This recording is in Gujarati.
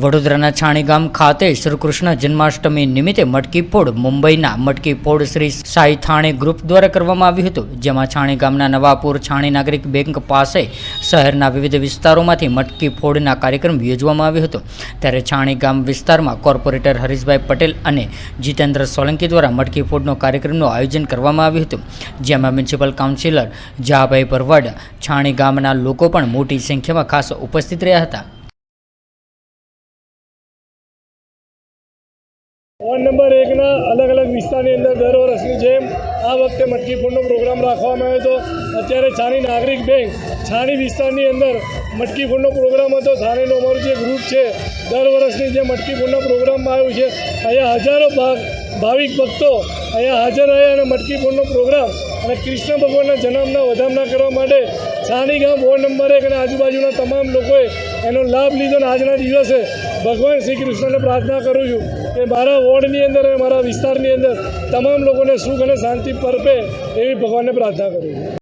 વડોદરાના છાણી ગામ ખાતે શ્રી કૃષ્ણ જન્માષ્ટમી નિમિત્તે મટકી ફોડ મુંબઈના મટકી ફોડ શ્રી સાઈ થાણે ગ્રુપ દ્વારા કરવામાં આવ્યું હતું, જેમાં છાણી ગામના નવાપુર છાણી નાગરિક બેંક પાસે શહેરના વિવિધ વિસ્તારોમાંથી મટકી ફોડના કાર્યક્રમ યોજવામાં આવ્યો હતો. ત્યારે છાણી ગામ વિસ્તારમાં કોર્પોરેટર હરીશભાઈ પટેલ અને જીતેન્દ્ર સોલંકી દ્વારા મટકી ફોડનો કાર્યક્રમનું આયોજન કરવામાં આવ્યું હતું. જેમાં મ્યુનિસિપલ કાઉન્સિલર જહાભાઈ ભરવાડ, છાણી ગામના લોકો પણ મોટી સંખ્યામાં ખાસ ઉપસ્થિત રહ્યા હતા. વોર્ડ નંબર એકના અલગ અલગ વિસ્તારની અંદર દર વર્ષની જેમ આ વખતે મટકી ફોડનો પ્રોગ્રામ રાખવામાં આવ્યો હતો. અત્યારે છાણી નાગરિક બેંક છાણી વિસ્તારની અંદર મટકી ફોડનો પ્રોગ્રામ હતો. છાણીનો અમારું જે ગ્રુપ છે, દર વર્ષની જે મટકી ફોડના પ્રોગ્રામમાં આવ્યું છે. અહીંયા હજારો ભાગ, ભાવિક ભક્તો અહીંયા હાજર રહ્યા અને મટકી ફોડનો પ્રોગ્રામ અને કૃષ્ણ ભગવાનના જન્મના વધામણા કરવા માટે છાણી ગામ વોર્ડ નંબર એક અને આજુબાજુના તમામ લોકોએ એનો લાભ લીધો અને આજના દિવસે ભગવાન શ્રી કૃષ્ણને પ્રાર્થના કરું છું કે મારા વોર્ડની અંદર અને મારા વિસ્તારની અંદર તમામ લોકોને સુખ અને શાંતિ પરપે એવી ભગવાનને પ્રાર્થના કરું છું.